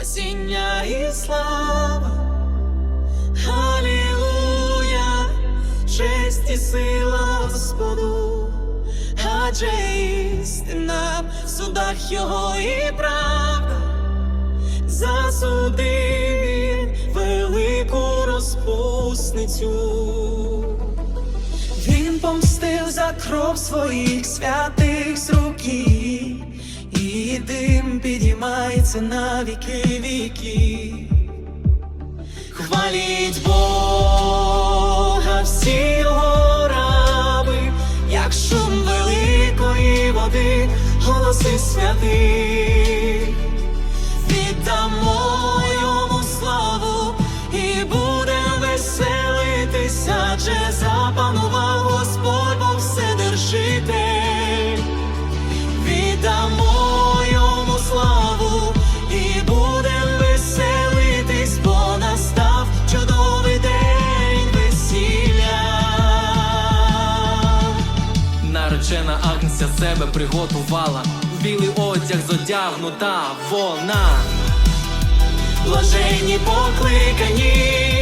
спасіння і слава. Халілуя, честь і сила Господу, адже істина в судах його і правда, засудив він велику розпусницю. Він помстив за кров своїх святих з підіймається на віки віки. Хваліть Бога, всі його раби, як шум великої води, голоси святих. Наречена Агнця себе приготувала, в білий одяг зодягнута вона. Блаженні покликані